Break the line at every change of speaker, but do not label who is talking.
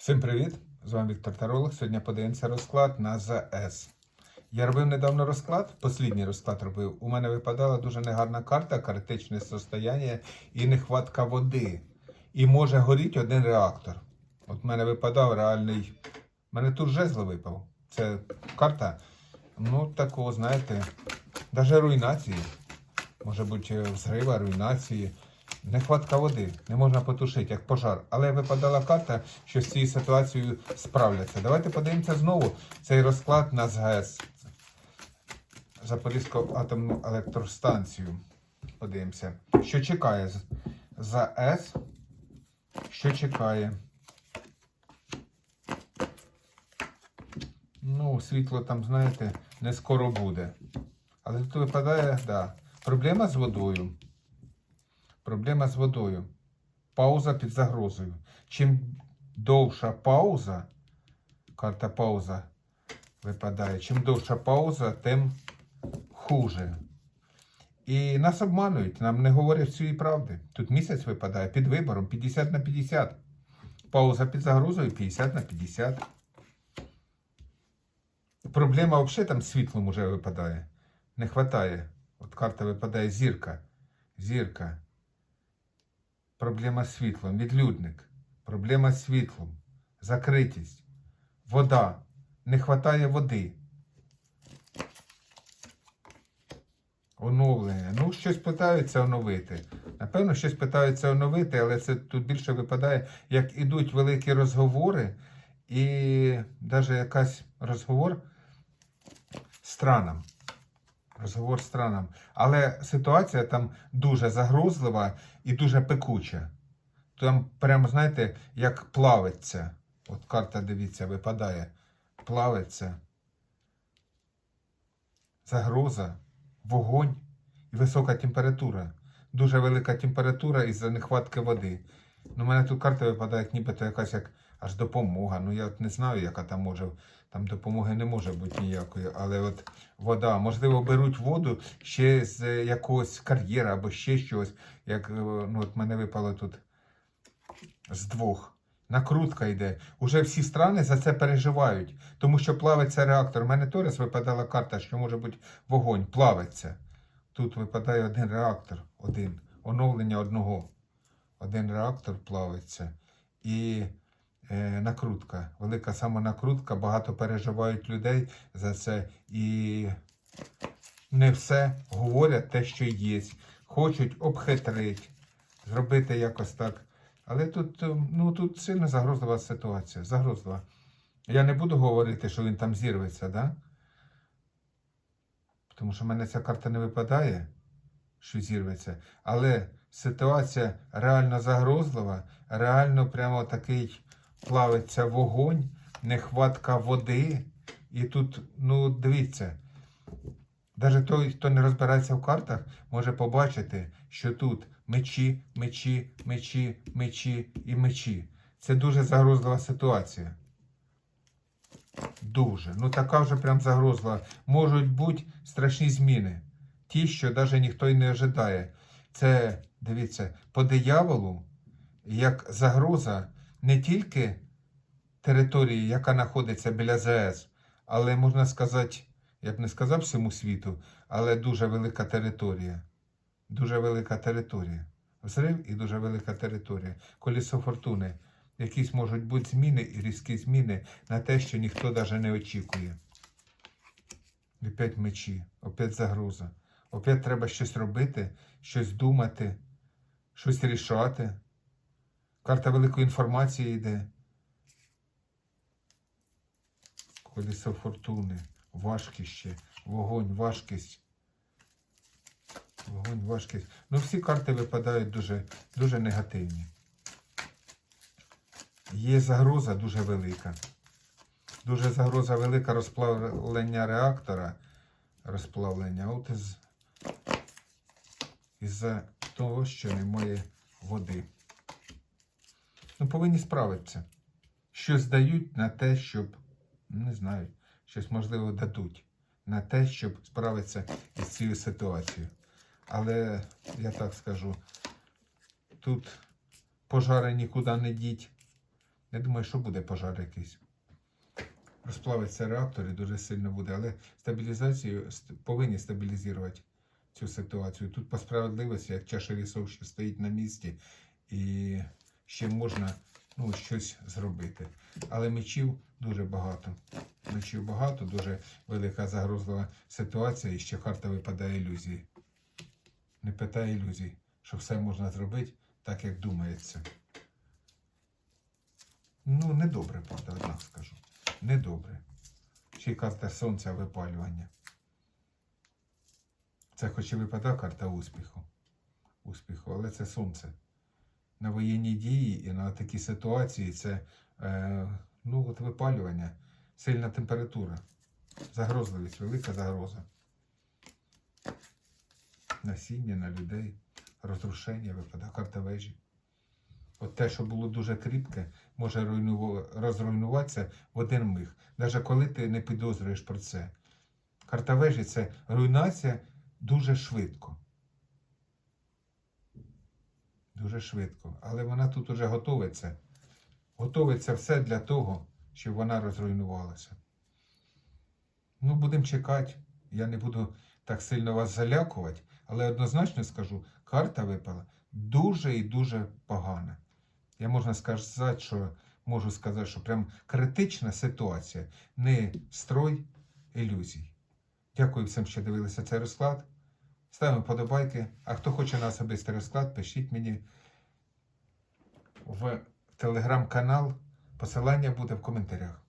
Всім привіт! З вами Віктор Таролог. Сьогодні подивимося розклад на ЗС. Я робив недавно розклад, послідній розклад робив. У мене випадала дуже негарна карта, критичне состояння і нехватка води. І може горіти один реактор. От в мене випадав реальний. У мене тут жезл випав. Це карта, ну, такого, знаєте, навіть руйнації. Може бути, взрива, руйнації. Нехватка води, не можна потушити, як пожар. Але випадала карта, що з цією ситуацією справляться. Давайте подивимося знову цей розклад на ЗГЕС. Запорізьку атомну електростанцію. Подивимося. Що чекає з- ЗАЕС? Що чекає? Ну, світло там, знаєте, не скоро буде. Але тут випадає, да. Проблема з водою. Проблема з водою. Пауза під загрозою. Чим довша пауза, карта пауза випадає, чим довша пауза, тим хуже. І нас обманують, нам не говорять всієї правди. Тут місяць випадає під вибором 50 на 50. Пауза під загрозою 50 на 50. Проблема взагалі там світлом уже випадає. Не вистачає. От карта випадає зірка. Зірка. Проблема з світлом, відлюдник, проблема з світлом, закритість, вода, не вистачає води. Оновлення. Ну, щось питаються оновити. Напевно, щось питаються оновити, але це тут більше випадає, як ідуть великі розговори, і навіть якась розговор з странам. Розговор з странам. Але ситуація там дуже загрозлива і дуже пекуча. Там прямо, знаєте, як плавиться. От карта, дивіться, випадає. Плавиться. Загроза, вогонь і висока температура. Дуже велика температура із-за нехватки води. Ну, у мене тут карта випадає, як нібито якась як аж допомога. Ну, я от не знаю, яка там може. Там допомоги не може бути ніякої, але от вода. Можливо, беруть воду ще з е, якогось кар'єра або ще щось. Як е, ну, от мене випало тут з двох. Накрутка йде. Уже всі страни за це переживають, тому що плавиться реактор. У мене теж випадала карта, що може бути вогонь, плавиться. Тут випадає один реактор, один. Оновлення одного. Один реактор плавиться. І накрутка. Велика самонакрутка, багато переживають людей за це. І не все говорять те, що є. Хочуть обхитрити, зробити якось так. Але тут, е, ну, тут сильно загрозлива ситуація. Загрозлива. Я не буду говорити, що він там зірветься, да? Тому що в мене ця карта не випадає, що зірветься. Але ситуація реально загрозлива, реально прямо такий плавиться вогонь, нехватка води. І тут, ну, дивіться, навіть той, хто не розбирається в картах, може побачити, що тут мечі, мечі, мечі, мечі і мечі. Це дуже загрозлива ситуація. Дуже. Ну така вже прям загрозлива. Можуть бути страшні зміни. Ті, що навіть ніхто й не ожидає. Це, дивіться, по дияволу, як загроза не тільки території, яка знаходиться біля ЗАЕС, але можна сказати, я б не сказав всьому світу, але дуже велика територія. Дуже велика територія. Взрив і дуже велика територія. Колісо фортуни. Якісь можуть бути зміни і різкі зміни на те, що ніхто навіть не очікує. Опять мечі, опять загроза. Опять треба щось робити, щось думати, щось рішати. Карта великої інформації йде. Колесо фортуни, важкість, вогонь, важкість. Вогонь, важкість. Ну, всі карти випадають дуже, дуже негативні. Є загроза дуже велика. Дуже загроза велика розплавлення реактора. Розплавлення. От із, із-за того, що немає води. Ну, повинні справитися. Щось дають на те, щоб, не знаю, щось можливо дадуть на те, щоб справитися із цією ситуацією. Але я так скажу, тут пожари нікуди не діть. Я думаю, що буде пожар якийсь. Розплавиться реактор і дуже сильно буде, але стабілізацію повинні стабілізувати цю ситуацію. Тут по справедливості, як чаша лісов ще стоїть на місці, і ще можна ну, щось зробити. Але мечів дуже багато. Мечів багато, дуже велика загрозлива ситуація, і ще карта випадає ілюзії. Не питає ілюзій, що все можна зробити так, як думається. Ну, недобре, правда, однак скажу. Недобре. Ще карта сонця випалювання. Це хоч і випадає карта успіху. Успіху, але це сонце. На воєнні дії і на такі ситуації це е, ну, от випалювання, сильна температура, загрозливість, велика загроза. Насіння на людей, розрушення випадає, карта вежі. От те, що було дуже кріпке, може розруйнуватися в один миг, навіть коли ти не підозрюєш про це. Карта вежі це руйнація дуже швидко. Дуже швидко. Але вона тут уже готовиться. Готовиться все для того, щоб вона розруйнувалася. Ну, будемо чекати. Я не буду так сильно вас залякувати, але однозначно скажу, карта випала дуже і дуже погана. Я можна сказати, що можу сказати, що прям критична ситуація, не строй ілюзій. Дякую всім, що дивилися цей розклад. Ставимо подобайки. А хто хоче на особистий розклад, пишіть мені в телеграм-канал. Посилання буде в коментарях.